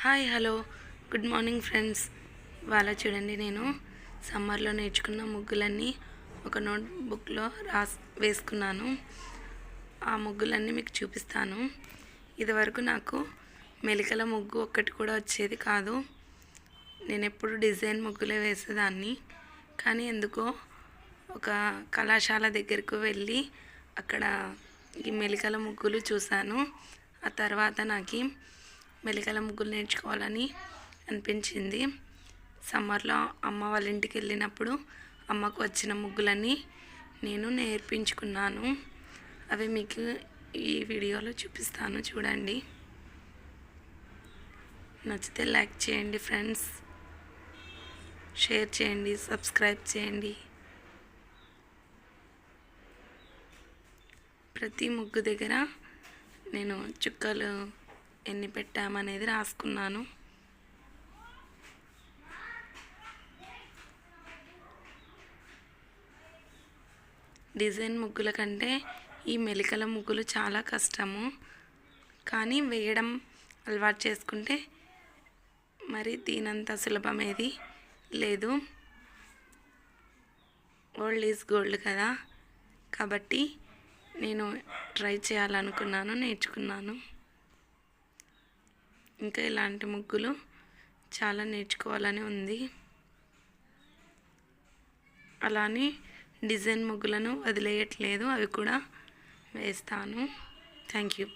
Hi hello. Good morning friends. ఇవాళ చూడండి నేను సమ్మర్లో నేర్చుకున్న ముగ్గులన్నీ ఒక నోట్ బుక్లో రాస్ వేసుకున్నాను. ఆ ముగ్గులన్నీ మీకు చూపిస్తాను. ఇదివరకు నాకు మెలికల ముగ్గు ఒక్కటి కూడా వచ్చేది కాదు. నేను ఎప్పుడు డిజైన్ ముగ్గులే వేసేదాన్ని. కానీ ఎందుకో ఒక కళాశాల దగ్గరకు వెళ్ళి అక్కడ ఈ మెలికల ముగ్గులు చూశాను. ఆ తర్వాత నాకు మెలికల ముగ్గులు నేర్చుకోవాలని అనిపించింది. సమ్మర్లో అమ్మ వాళ్ళ ఇంటికి వెళ్ళినప్పుడు అమ్మకు వచ్చిన ముగ్గులన్నీ నేను నేర్పించుకున్నాను. అవి మీకు ఈ వీడియోలో చూపిస్తాను. చూడండి. నచ్చితే లైక్ చేయండి ఫ్రెండ్స్. షేర్ చేయండి సబ్స్క్రైబ్ చేయండి. ప్రతి ముగ్గు దగ్గర నేను చుక్కలు ఎన్ని పెట్టామనేది రాసుకున్నాను. డిజైన్ ముగ్గుల కంటే ఈ మెలికల ముగ్గులు చాలా కష్టము. కానీ వేయడం అలవాటు చేసుకుంటే మరి దీనంత సులభమేది లేదు. ఓల్డ్ ఈజ్ గోల్డ్ కదా. కాబట్టి నేను ట్రై చేయాలనుకున్నాను నేర్చుకున్నాను. ఇంకా ఇలాంటి ముగ్గులు చాలా నేర్చుకోవాలని ఉంది. అలానే డిజైన్ ముగ్గులను వదిలేయట్లేదు అవి కూడా వేస్తాను. Thank you.